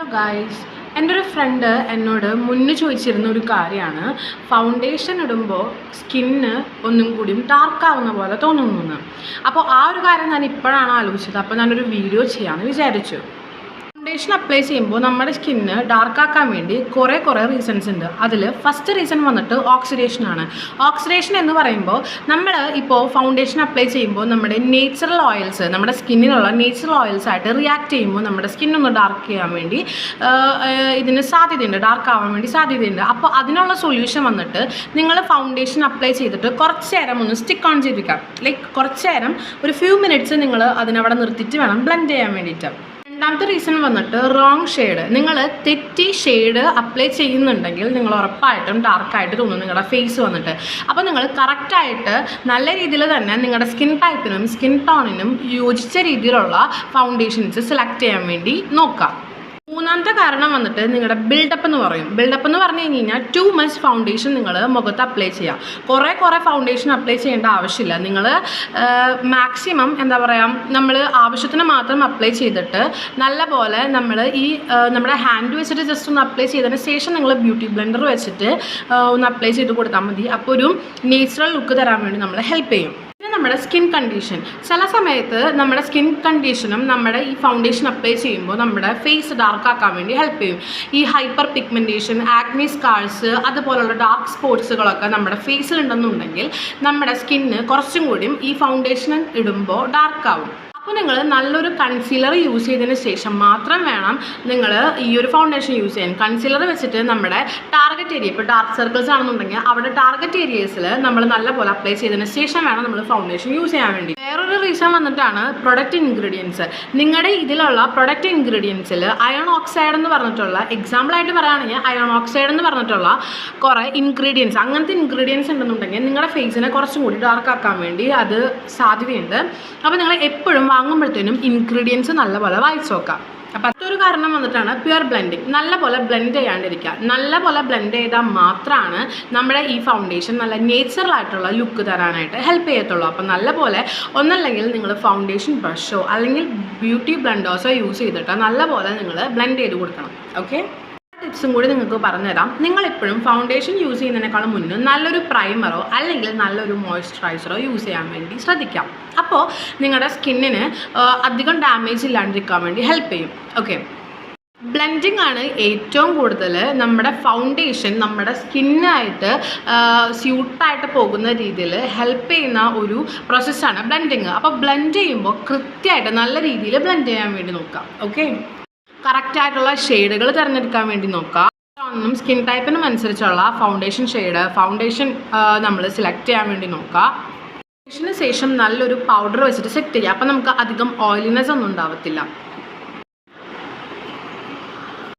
Hello guys എന്റെ ഒരു front എന്നോട് മുന്നേ ചോദിച്ചിരുന്ന ഒരു കാര്യമാണ്. ഫൗണ്ടേഷൻ ഇടുമ്പോൾ സ്കിന്ന് ഒന്നും കൂടിയും ഡാർക്കാവുന്ന പോലെ തോന്നുന്നു അപ്പോൾ ആ ഒരു കാര്യം ഞാൻ ഇപ്പോഴാണ് ആലോചിച്ചത്. അപ്പോൾ ഞാനൊരു വീഡിയോ ചെയ്യാമെന്ന് വിചാരിച്ചു. ഫൗണ്ടേഷൻ അപ്ലൈ ചെയ്യുമ്പോൾ നമ്മുടെ സ്കിന്ന് ഡാർക്ക് ആക്കാൻ വേണ്ടി കുറേ കുറേ റീസൺസ് ഉണ്ട്. അതിൽ ഫസ്റ്റ് റീസൺ വന്നിട്ട് ഓക്സിഡേഷൻ ആണ്. ഓക്സിഡേഷൻ എന്ന് പറയുമ്പോൾ നമ്മൾ ഇപ്പോൾ ഫൗണ്ടേഷൻ അപ്ലൈ ചെയ്യുമ്പോൾ നമ്മുടെ നേച്ചുറൽ ഓയിൽസ് നമ്മുടെ സ്കിന്നിലുള്ള നേച്ചുറൽ ഓയിൽസ് ആയിട്ട് റിയാക്ട് ചെയ്യുമ്പോൾ നമ്മുടെ സ്കിൻ ഒന്ന് ഡാർക്ക് ചെയ്യാൻ വേണ്ടി ഇതിന് സാധ്യതയുണ്ട്. ഡാർക്ക് ആവാൻ വേണ്ടി സാധ്യതയുണ്ട്. അപ്പോൾ അതിനുള്ള സൊല്യൂഷൻ വന്നിട്ട് നിങ്ങൾ ഫൗണ്ടേഷൻ അപ്ലൈ ചെയ്തിട്ട് കുറച്ച് നേരം ഒന്ന് സ്റ്റിക്ക് ഓൺ ചെയ്തിരിക്കാം. ലൈക്ക് കുറച്ച് നേരം ഒരു ഫ്യൂ മിനിറ്റ്സ് നിങ്ങൾ അതിനവിടെ നിർത്തിയിട്ട് വേണം ബ്ലെൻഡ് ചെയ്യാൻ വേണ്ടിയിട്ട്. രണ്ടാമത്തെ റീസൺ വന്നിട്ട് റോങ് ഷെയ്ഡ് നിങ്ങൾ തെറ്റി ഷെയ്ഡ് അപ്ലൈ ചെയ്യുന്നുണ്ടെങ്കിൽ നിങ്ങൾ ഉറപ്പായിട്ടും ഡാർക്കായിട്ട് തോന്നും നിങ്ങളുടെ ഫേസ് വന്നിട്ട്. അപ്പോൾ നിങ്ങൾ കറക്റ്റായിട്ട് നല്ല രീതിയിൽ തന്നെ നിങ്ങളുടെ സ്കിൻ ടൈപ്പിനും സ്കിൻ ടോണിനും യോജിച്ച രീതിയിലുള്ള ഫൗണ്ടേഷൻസ് സെലക്ട് ചെയ്യാൻ വേണ്ടി നോക്കാം മൂന്നാമത്തെ കാരണം വന്നിട്ട് നിങ്ങളുടെ ബിൽഡപ്പ് എന്ന് പറയും. ബിൽഡപ്പ് എന്ന് പറഞ്ഞു കഴിഞ്ഞ് കഴിഞ്ഞാൽ ടു മച്ച് ഫൗണ്ടേഷൻ നിങ്ങൾ മുഖത്ത് അപ്ലൈ ചെയ്യുക കുറേ കുറേ ഫൗണ്ടേഷൻ അപ്ലൈ ചെയ്യേണ്ട ആവശ്യമില്ല. നിങ്ങൾ മാക്സിമം എന്താ പറയുക നമ്മൾ ആവശ്യത്തിന് മാത്രം അപ്ലൈ ചെയ്തിട്ട് നല്ല പോലെ നമ്മൾ ഈ നമ്മുടെ ഹാൻഡ് വെച്ചിട്ട് ജസ്റ്റ് ഒന്ന് അപ്ലൈ ചെയ്തതിന് ശേഷം നിങ്ങൾ ബ്യൂട്ടി ബ്ലെൻഡർ വെച്ചിട്ട് ഒന്ന് അപ്ലൈ ചെയ്ത് കൊടുത്താൽ മതി. അപ്പോൾ ഒരു നേച്ചുറൽ ലുക്ക് തരാൻ വേണ്ടി നമ്മളെ ഹെൽപ്പ് ചെയ്യും. പിന്നെ നമ്മുടെ സ്കിൻ കണ്ടീഷൻ ചില സമയത്ത് നമ്മുടെ സ്കിൻ കണ്ടീഷനും നമ്മുടെ ഈ ഫൗണ്ടേഷൻ അപ്ലൈ ചെയ്യുമ്പോൾ നമ്മുടെ ഫേസ് ഡാർക്ക് ആക്കാൻ വേണ്ടി ഹെൽപ്പ് ചെയ്യും. ഈ ഹൈപ്പർ പിഗ്മെന്റേഷൻ ആക്നി സ്കാർസ് അതുപോലുള്ള ഡാർക്ക് സ്പോട്സുകളൊക്കെ നമ്മുടെ ഫേസിൽ ഉണ്ടെന്നുണ്ടെങ്കിൽ നമ്മുടെ സ്കിന്ന് കുറച്ചും കൂടിയും ഈ ഫൗണ്ടേഷൻ ഇടുമ്പോൾ ഡാർക്ക് ആവും. അപ്പോൾ നിങ്ങൾ നല്ലൊരു കൺസീലർ യൂസ് ചെയ്തതിന് ശേഷം മാത്രം വേണം നിങ്ങൾ ഈ ഒരു ഫൗണ്ടേഷൻ യൂസ് ചെയ്യാൻ. കൺസീലർ വെച്ചിട്ട് നമ്മുടെ ടാർഗറ്റ് ഏരിയ ഇപ്പോൾ ഡാർക്ക് സർക്കിൾസ് ആണെന്നുണ്ടെങ്കിൽ അവിടെ ടാർഗറ്റ് ഏരിയസിൽ നമ്മൾ നല്ലപോലെ അപ്ലൈ ചെയ്തതിന് ശേഷം വേണം നമ്മൾ ഫൗണ്ടേഷൻ യൂസ് ചെയ്യാൻ വേണ്ടി. വേറൊരു റീസൺ വന്നിട്ടാണ് പ്രൊഡക്റ്റ് ഇൻഗ്രീഡിയൻസ് നിങ്ങളുടെ ഇതിലുള്ള പ്രൊഡക്റ്റ് ഇൻഗ്രീഡിയൻസിൽ അയൺ ഓക്സൈഡ് എന്ന് പറഞ്ഞിട്ടുള്ള എക്സാമ്പിളായിട്ട് പറയുകയാണെങ്കിൽ അയൺ ഓക്സൈഡ് എന്ന് പറഞ്ഞിട്ടുള്ള കുറേ ഇൻഗ്രീഡിയൻസ് അങ്ങനത്തെ ഇൻഗ്രീഡിയൻസ് ഉണ്ടെന്നുണ്ടെങ്കിൽ നിങ്ങളുടെ ഫേസിനെ കുറച്ചും കൂടി ഡാർക്ക് ആക്കാൻ വേണ്ടി അത് സാധ്യതയുണ്ട്. അപ്പോൾ നിങ്ങൾ എപ്പോഴും വാങ്ങുമ്പോഴത്തേനും ഇൻഗ്രീഡിയൻസ് നല്ലപോലെ വായിച്ചു നോക്കാം. അപ്പം അതൊരു കാരണം വന്നിട്ടാണ് പ്യുർ ബ്ലെൻഡിങ് നല്ലപോലെ ബ്ലെൻഡ് ചെയ്യാണ്ടിരിക്കുക. നല്ലപോലെ ബ്ലെൻഡ് ചെയ്താൽ മാത്രമാണ് നമ്മുടെ ഈ ഫൗണ്ടേഷൻ നല്ല നേച്ചുറൽ ആയിട്ടുള്ള ലുക്ക് തരാനായിട്ട് ഹെൽപ്പ് ചെയ്യത്തുള്ളൂ. അപ്പം നല്ലപോലെ ഒന്നല്ലെങ്കിൽ നിങ്ങൾ ഫൗണ്ടേഷൻ ബ്രഷോ അല്ലെങ്കിൽ ബ്യൂട്ടി ബ്ലെൻഡേഴ്സോ യൂസ് ചെയ്തിട്ട് നല്ലപോലെ നിങ്ങൾ ബ്ലെൻഡ് ചെയ്ത് കൊടുക്കണം. ഓക്കെ ടിപ്സും കൂടി നിങ്ങൾക്ക് പറഞ്ഞുതരാം. നിങ്ങൾ എപ്പോഴും ഫൗണ്ടേഷൻ യൂസ് ചെയ്യുന്നതിനേക്കാളും മുന്നേ നല്ലൊരു പ്രൈമറോ അല്ലെങ്കിൽ നല്ലൊരു മോയ്സ്ചറൈസറോ യൂസ് ചെയ്യാൻ വേണ്ടി ശ്രദ്ധിക്കാം. അപ്പോൾ നിങ്ങളുടെ സ്കിന്നിന് അധികം ഡാമേജ് ഇല്ലാണ്ടിരിക്കാൻ വേണ്ടി ഹെൽപ്പ് ചെയ്യും. ഓക്കെ ബ്ലെൻഡിങ് ആണ് ഏറ്റവും കൂടുതൽ നമ്മുടെ ഫൗണ്ടേഷൻ നമ്മുടെ സ്കിന്നായിട്ട് സ്യൂട്ടായിട്ട് പോകുന്ന രീതിയിൽ ഹെൽപ്പ് ചെയ്യുന്ന ഒരു പ്രോസസ്സാണ് ബ്ലെൻഡിങ് അപ്പോൾ ബ്ലെൻഡ് ചെയ്യുമ്പോൾ കൃത്യമായിട്ട് നല്ല രീതിയിൽ ബ്ലെൻഡ് ചെയ്യാൻ വേണ്ടി നോക്കാം. ഓക്കെ കറക്റ്റായിട്ടുള്ള ഷെയ്ഡുകൾ തിരഞ്ഞെടുക്കാൻ വേണ്ടി നോക്കാം ും. സ്കിൻ ടൈപ്പിനും അനുസരിച്ചുള്ള ഫൗണ്ടേഷൻ ഷെയ്ഡ് ഫൗണ്ടേഷൻ നമ്മൾ സെലക്ട് ചെയ്യാൻ വേണ്ടി നോക്കാം. ഫൗണ്ടേഷന് ശേഷം നല്ലൊരു പൗഡർ വെച്ചിട്ട് സെറ്റ് ചെയ്യുക അപ്പം നമുക്ക് അധികം ഓയിലിനെസ് ഒന്നും ഉണ്ടാവത്തില്ല.